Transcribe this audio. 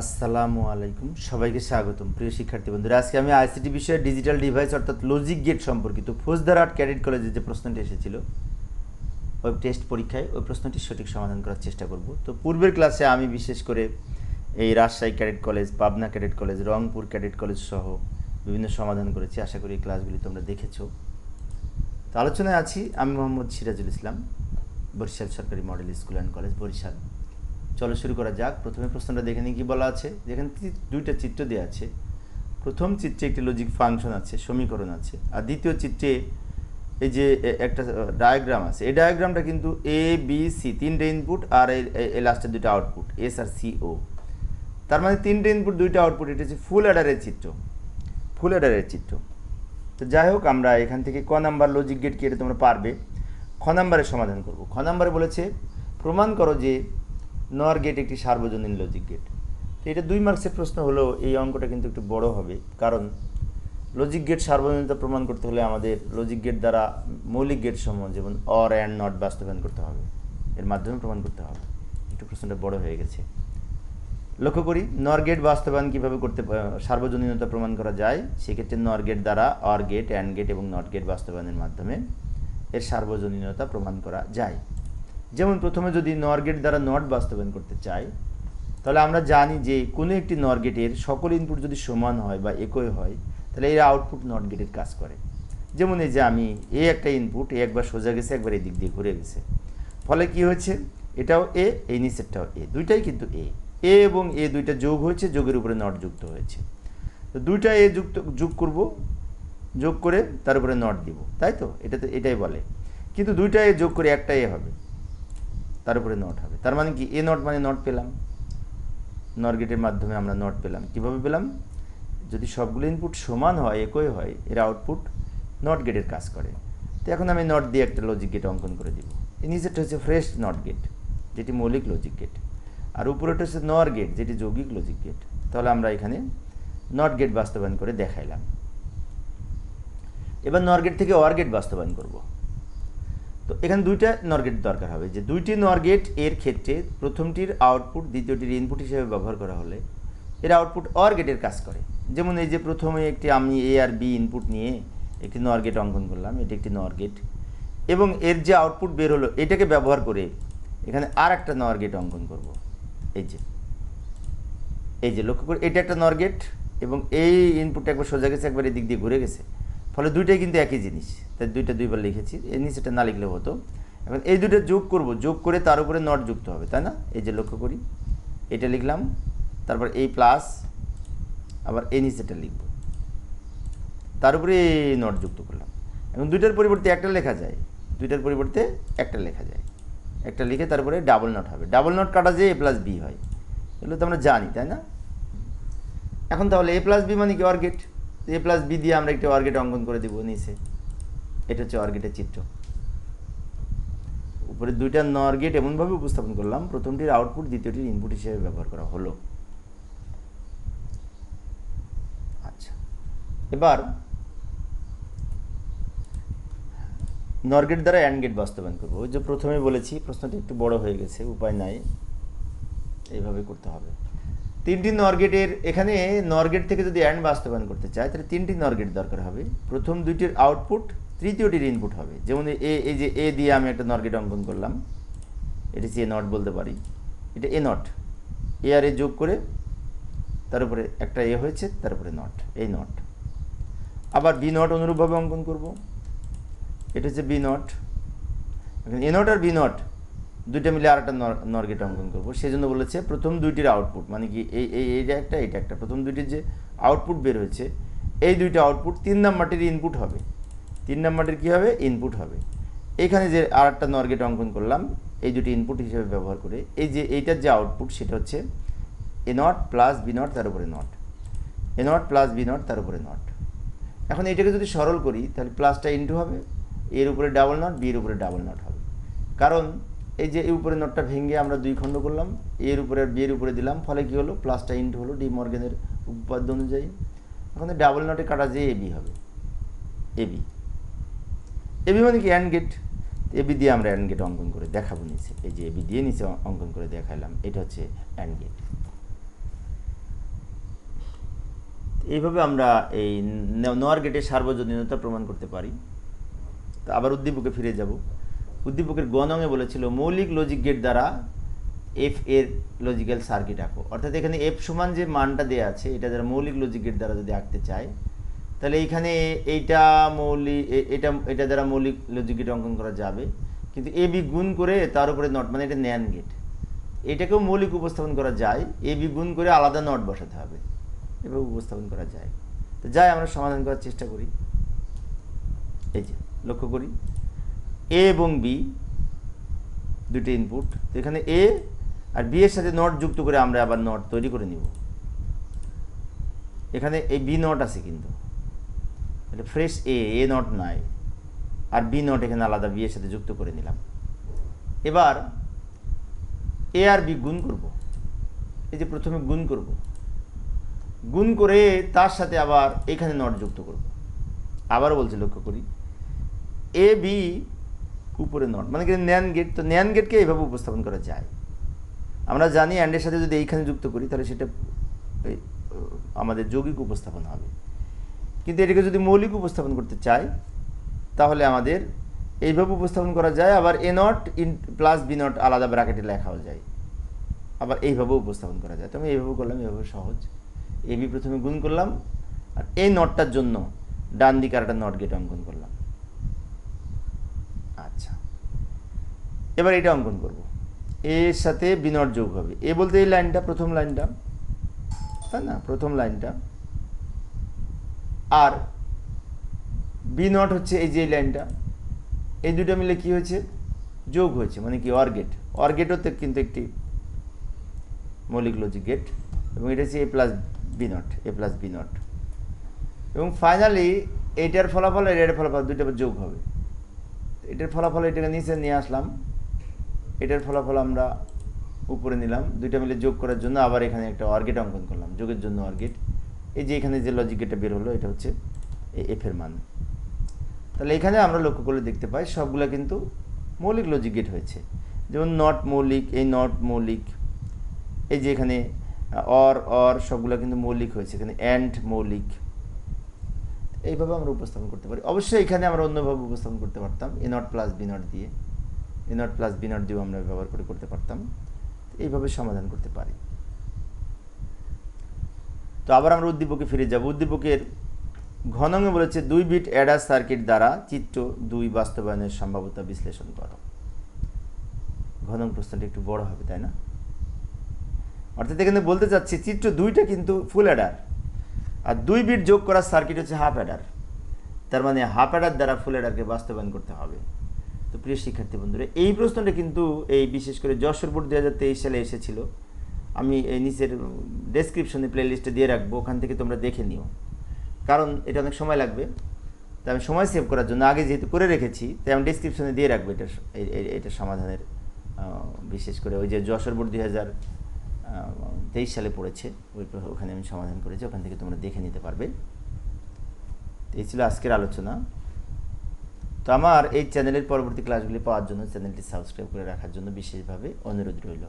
আসসালামু আলাইকুম। সবাইকে স্বাগতম। প্রিয় শিক্ষার্থী বন্ধুরা, আজকে আমি আইসিটি বিষয়ে ডিজিটাল ডিভাইস অর্থাৎ লজিক গেট সম্পর্কিত ফৌজদার আর্ট ক্যাডেট কলেজে যে প্রশ্নটি এসেছিল ওই টেস্ট পরীক্ষায় ওই প্রশ্নটি সঠিক সমাধান করার চেষ্টা করব। তো পূর্বের ক্লাসে আমি বিশেষ করে এই Rajshahi cadet college, Pabna cadet college, Rangpur cadet college সহ বিভিন্ন সমাধান করেছি। আশা করি এই ক্লাসগুলি তোমরা দেখেছ। তো আলোচনায় আছি আমি মোহাম্মদ সিরাজুল ইসলাম, বরিশাল সরকারি model school and college, Barisal. চলো শুরু করা যাক। প্রথমে প্রশ্নটা দেখে নিই কী বলা আছে। যেখানে দুইটা চিত্র দেওয়া আছে। প্রথম চিত্রে একটি লজিক ফাংশন আছে, সমীকরণ আছে। আর দ্বিতীয় চিত্রে এই যে একটা ডায়াগ্রাম আছে। এই ডায়াগ্রামটা কিন্তু এ বি সি তিনটে ইনপুট আর এই লাস্টের দুটো আউটপুট এস আর সি ও তার মানে তিনটে ইনপুট দুইটা আউটপুট এটা হচ্ছে ফুল অ্যাডারের চিত্র। ফুল অ্যাডারের চিত্র। তো যাই হোক, আমরা এখান থেকে ক নাম্বার লজিক গেট কি এটা তোমরা পারবে। খ নাম্বারের সমাধান করব। খ নাম্বারে বলেছে, প্রমাণ করো যে নর গেট একটি সার্বজনীন লজিক গেট তো এটা দুই মার্কসের প্রশ্ন হলেও এই অঙ্কটা কিন্তু একটু বড় হবে। কারণ লজিক গেট সার্বজনীনতা প্রমাণ করতে হলে আমাদের লজিক গেট দ্বারা মৌলিক গেট সমূহ, যেমন অর অ্যান্ড নট বাস্তবায়ন করতে হবে। এর মাধ্যমে প্রমাণ করতে হবে। একটু প্রশ্নটা বড় হয়ে গেছে। লক্ষ্য করি নর গেট বাস্তবায়ন কীভাবে করতে সার্বজনীনতা প্রমাণ করা যায়? সেক্ষেত্রে নর গেট দ্বারা অর গেট অ্যান্ড গেট এবং নট গেট বাস্তবায়নের মাধ্যমে এর সার্বজনীনতা প্রমাণ করা যায়। যেমন প্রথমে যদি নর গেট দ্বারা নট বাস্তবায়ন করতে চাই, তাহলে আমরা জানি যে কোনো একটি নর গেটের সকল ইনপুট যদি সমান হয় বা একই হয়, তাহলে এর আউটপুট নট গেটের কাজ করে। যেমন এই যে আমি এ একটা ইনপুট এ একবার সোজা গেছে, একবার এই দিক দিয়ে ঘুরে গেছে। ফলে কি হয়েছে? এটাও এ, এই নিচেরটাও এ, দুইটাই কিন্তু এ। এ এবং এ দুইটা যোগ হয়েছে, যোগের উপরে নট যুক্ত হয়েছে। তো দুইটা এ যুক্ত, যোগ করব, যোগ করে তার উপরে নট দিব, তাই তো? এটা তো, এটাই বলে। কিন্তু দুইটা এ যোগ করে একটা এ হবে। তার উপরে নট হবে। তার মানে কি? এ নট মানে নট পেলাম। নর গেটের মাধ্যমে আমরা নট পেলাম। কীভাবে পেলাম? যদি সবগুলো ইনপুট সমান হয়, একই হয়, এর আউটপুট নট গেটের কাজ করে। তো এখন আমি নট দিয়ে একটা লজিক গেট অঙ্কন করে দিব। এই নিচেরটা হচ্ছে ফ্রেশ নট গেট যেটি মৌলিক লজিক গেট আর উপরেটা হচ্ছে নর গেট যেটি যৌগিক লজিক গেট তাহলে আমরা এখানে নট গেট বাস্তবায়ন করে দেখাইলাম। এবার নর গেট থেকে অর গেট বাস্তবায়ন করব। তো এখানে দুইটা নর গেট দরকার হবে। যে দুইটি নর গেটের ক্ষেত্রে প্রথমটির আউটপুট দ্বিতীয়টির ইনপুট হিসেবে ব্যবহার করা হলে এর আউটপুট অর গেটের কাজ করে। যেমন এই যে প্রথমে একটি আমি এ আর বি ইনপুট নিয়ে একটি নর গেট অঙ্কন করলাম, এটি একটি নর গেট এবং এর যে আউটপুট বের হলো, এটাকে ব্যবহার করে এখানে আর একটা নর গেট অঙ্কন করব। এই যে। এই যে, লক্ষ্য করে, এটা একটা নর গেট এবং এই ইনপুটটা একবার সোজা গেছে, একবার এদিক দিয়ে ঘুরে গেছে। ফলে দুইটাই কিন্তু একই জিনিস। তাই দুইটা দুইবার লিখেছি এর নিচেটা না লিখলেও হতো। এখন এই দুইটা যোগ করব, যোগ করে তার উপরে নট যুক্ত হবে, তাই না? এই যে লক্ষ্য করি, এটা লিখলাম, তারপর এই প্লাস আবার এই নিচেটা লিখব। তার উপরে এই নট যুক্ত করলাম। এখন দুইটার পরিবর্তে একটা লেখা যায়, দুইটার পরিবর্তে একটা লেখা যায়। একটা লিখে তারপরে ডাবল নট হবে। ডাবল নট কাটা যে এ প্লাস বি হয়। এগুলো তো আমরা জানি, তাই না? এখন তাহলে এ প্লাস বি মানে কি অর্গেট? এ প্লাস বি দিয়ে আমরা একটি অর্গেট অঙ্কন করে দেবো নিচে। এটা হচ্ছে অর্গেটের চিত্র। উপরে দুইটা নর গেট এমনভাবে উপস্থাপন করলাম, প্রথমটির আউটপুট দ্বিতীয়টির ইনপুট হিসেবে ব্যবহার করা হলো। আচ্ছা। এবার নরগেট দ্বারা অ্যান্ড গেট বাস্তবায়ন করব। ওই যে প্রথমে বলেছি, প্রশ্নটি একটু বড় হয়ে গেছে, উপায় নাই। এইভাবে করতে হবে। তিনটি নরগেটের, এখানে নরগেট থেকে যদি অ্যান্ড বাস্তবায়ন করতে চায়, তাহলে তিনটি নরগেট দরকার হবে। প্রথম দুইটির আউটপুট তৃতীয়টির ইনপুট হবে। যেমন এ, এই যে এ দিয়ে আমি একটা নরগেট অঙ্কন করলাম, এটা এ নট বলতে পারি। এটা এ নট এ আর এ যোগ করে তার উপরে একটা এ হয়েছে তার উপরে নট এই নট আবার বি নট অনুরূপভাবে অঙ্কন করব। এটা হচ্ছে বি নট এ নট আর বি নট দুইটা মিলে আর একটা নরগেট অঙ্কন করব। সেই জন্য বলেছে প্রথম দুইটির আউটপুট মানে কি এই এই এইটা একটা, এটা একটা। প্রথম দুইটির যে আউটপুট বের হয়েছে, এই দুইটা আউটপুট তিন নাম্বারটির ইনপুট হবে। তিন নাম্বারটির কী হবে? ইনপুট হবে। এখানে যে আর একটা নরগেট অঙ্কন করলাম, এই দুটি ইনপুট হিসেবে ব্যবহার করে, এই যে এইটার যে আউটপুট সেটা হচ্ছে A not plus B not তার উপরে not A not plus B not তার উপরে নট এখন এটাকে যদি সরল করি, তাহলে প্লাসটা ইনটু হবে এর উপরে ডাবল নট বি এর উপরে ডাবল নট হবে। কারণ এই যে এই উপরে নটটা ভেঙে আমরা দুই খণ্ড করলাম, এর উপরে আর বি এর উপরে দিলাম, ফলে কি হলো? প্লাসটা ইনটু হলো ডি মর্গেনের উপপাদ্য অনুযায়ী। এখন ডাবল নটে কাটা যে এবি হবে। এবি এবি মানে কি? অ্যান্ড গেট এবি দিয়ে আমরা অ্যান্ড গেট অঙ্কন করে দেখাবো নিচে। এই যে এবি দিয়ে নিচে অঙ্কন করে দেখালাম, এটা হচ্ছে অ্যান্ড গেট এইভাবে আমরা এই নোয়ার গেটের সার্বজনীনতা প্রমাণ করতে পারি। তো আবার উদ্দীপকে ফিরে যাব। উদ্দীপকের গণঙে বলেছিল, মৌলিক লজিক গেট দ্বারা এফ এর লজিক্যাল সার্কিট আঁকো। অর্থাৎ এখানে এফ সমান যে মানটা দেওয়া আছে, এটা যারা মৌলিক লজিক গেট দ্বারা যদি আঁকতে চায়, তাহলে এইখানে এইটা মৌলিক এটা এটা দ্বারা মৌলিক লজিক গেট অঙ্কন করা যাবে। কিন্তু এ বি গুণ করে তার উপরে নট মানে এটা ন্যান গেট এটাকেও মৌলিক উপস্থাপন করা যায় এ বি গুণ করে আলাদা নট বসাতে হবে। এভাবে উপস্থাপন করা যায়। তো যাই, আমরা সমাধান করার চেষ্টা করি। এই যে, লক্ষ্য করি। এ এবং বি দুটি ইনপুট তো এখানে এ আর বি এর সাথে নট যুক্ত করে আমরা আবার নট তৈরি করে নিব। এখানে এই বি নট আছে কিন্তু। এটা ফ্রেশ এ এ নট নাই। আর বি নট এখানে আলাদা বি এর সাথে যুক্ত করে নিলাম। এবার এ আর বি গুণ করব। এই যে প্রথমে গুণ করব। গুণ করে তার সাথে আবার এখানে নট যুক্ত করব। আবারও বলছি লক্ষ্য করি। এ বি উপরে নট। মানে কি ন্যান গেট তো ন্যান গেটকে এইভাবে উপস্থাপন করা যায়। আমরা জানি অ্যান্ডের সাথে যদি এইখানে যুক্ত করি, তাহলে সেটা আমাদের যৌগিক উপস্থাপন হবে। কিন্তু এটাকে যদি মৌলিক উপস্থাপন করতে চাই, তাহলে আমাদের এইভাবে উপস্থাপন করা যায়, আবার A not in plus B not আলাদা ব্র্যাকেটে লেখাও যায়। আবার এইভাবে উপস্থাপন করা যায়। তো আমি এইভাবে করলাম, এইভাবে সহজ। এ বি প্রথমে গুণ করলাম, আর এই নটটার জন্য ডান দিকে আর একটা নট গেট অঙ্কন করলাম আচ্ছা এবার এটা অঙ্কন করব। এর সাথে বি নট যোগ হবে। এ বলতে এই লাইনটা, প্রথম লাইনটা, তাই না? প্রথম লাইনটা। আর বি নট হচ্ছে এই যে এই লাইনটা, এই দুটো মিলে কি হয়েছে? যোগ হয়েছে মানে কি? অর্গেট অর্গেটও তো কিন্তু একটি মৌলিক লজিক গেট এবং এটা হচ্ছে A plus B not A plus B not এবং ফাইনালি এইটার ফলাফল আর এটার ফলাফল আবার যোগ হবে। এটার ফলাফল এটাকে নিচে নিয়ে আসলাম। এটার ফলাফল আমরা উপরে নিলাম। দুইটা মিলে যোগ করার জন্য আবার এখানে একটা অর্গেট অঙ্কন করলাম। যোগের জন্য অর্গেট এই যে এখানে যে লজিক গেটটা বের হলো, এটা হচ্ছে এফ এর মান। তাহলে এখানে আমরা লক্ষ্য করলে দেখতে পাই, সবগুলা কিন্তু মৌলিক লজিক গেট হয়েছে। যেমন নট মৌলিক, এই নট মৌলিক, এই যে এখানে অর অর সবগুলা কিন্তু মৌলিক হয়েছে। এখানে অ্যান্ড মৌলিক। এইভাবে আমরা উপস্থাপন করতে পারি। অবশ্যই এখানে আমরা অন্যভাবে উপস্থাপন করতে পারতাম A not plus B not দিয়ে। A not plus B not দিয়েও আমরা ব্যবহার করে করতে পারতাম। এইভাবে সমাধান করতে পারি। তো আবার আমরা উদ্দীপকে ফিরে যাব। উদ্দীপকের ঘনঙে বলেছে দুই বিট অ্যাডার সার্কিট দ্বারা চিত্র দুই বাস্তবায়নের সম্ভাব্যতা বিশ্লেষণ করো। ঘনং প্রশ্নটা একটু বড় হবে, তাই না? অর্থাৎ এখানে বলতে চাচ্ছি, চিত্র দুইটা কিন্তু ফুল অ্যাডার আর দুই বিট যোগ করার সার্কিট হচ্ছে হাফ অ্যাডার তার মানে হাফ অ্যাডার দ্বারা ফুল অ্যাডারকে বাস্তবায়ন করতে হবে। তো প্রিয় শিক্ষার্থী বন্ধুরা, এই প্রশ্নটা কিন্তু এই বিশেষ করে যশোর বোর্ড দু হাজার তেইশ সালে এসেছিল। আমি এই নিচের ডেসক্রিপশনে প্লেলিস্টে দিয়ে রাখব, ওখান থেকে তোমরা দেখে নিও। কারণ এটা অনেক সময় লাগবে। তো আমি সময় সেভ করার জন্য আগে যেহেতু করে রেখেছি, তাই আমি ডিসক্রিপশনে দিয়ে রাখব এই- এই- সমাধানের বিশেষ করে ওই যে যশোর বোর্ড দুই হাজার তেইশ সালে পড়েছে, ওই ওখানে আমি সমাধান করেছি, ওখান থেকে তোমরা দেখে নিতে পারবে। এই ছিল আজকের আলোচনা। তো আমার এই চ্যানেলের পরবর্তী ক্লাসগুলি পাওয়ার জন্য চ্যানেলটি সাবস্ক্রাইব করে রাখার জন্য বিশেষভাবে অনুরোধ রইল।